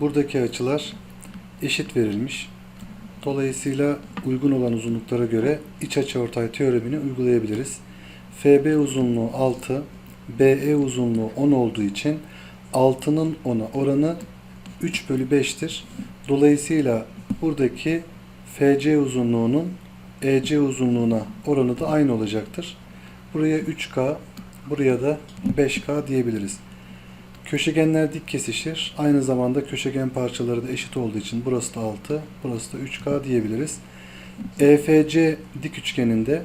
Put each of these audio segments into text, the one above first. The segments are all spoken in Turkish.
buradaki açılar eşit verilmiş. Dolayısıyla uygun olan uzunluklara göre iç açıortay teoremini uygulayabiliriz. FB uzunluğu 6, BE uzunluğu 10 olduğu için 6'nın 10'a oranı 3 bölü 5'tir. Dolayısıyla buradaki FC uzunluğunun EC uzunluğuna oranı da aynı olacaktır. Buraya 3K, buraya da 5K diyebiliriz. Köşegenler dik kesişir. Aynı zamanda köşegen parçaları da eşit olduğu için burası da 6, burası da 3K diyebiliriz. EFC dik üçgeninde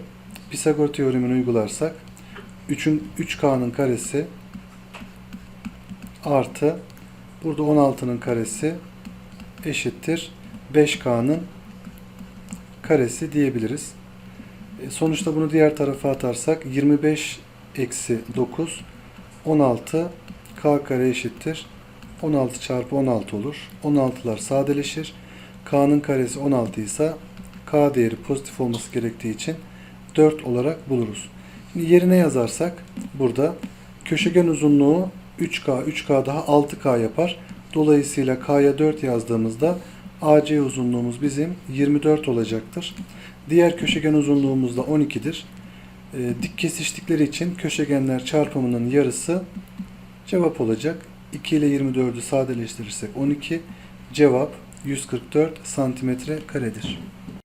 Pisagor teoremini uygularsak 3'ün 3K'nın karesi artı burada 16'nın karesi eşittir 5K'nın karesi diyebiliriz. E, Sonuçta bunu diğer tarafa atarsak 25 eksi 9 16 k kare eşittir. 16 çarpı 16 olur. 16'lar sadeleşir. k'nın karesi 16 ise k değeri pozitif olması gerektiği için 4 olarak buluruz. Şimdi yerine yazarsak burada köşegen uzunluğu 3k, 3k daha 6k yapar. Dolayısıyla k'ya 4 yazdığımızda AC uzunluğumuz bizim 24 olacaktır. Diğer köşegen uzunluğumuz da 12'dir. E, dik kesiştikleri için köşegenler çarpımının yarısı cevap olacak. 2 ile 24'ü sadeleştirirsek 12. Cevap 144 santimetre karedir.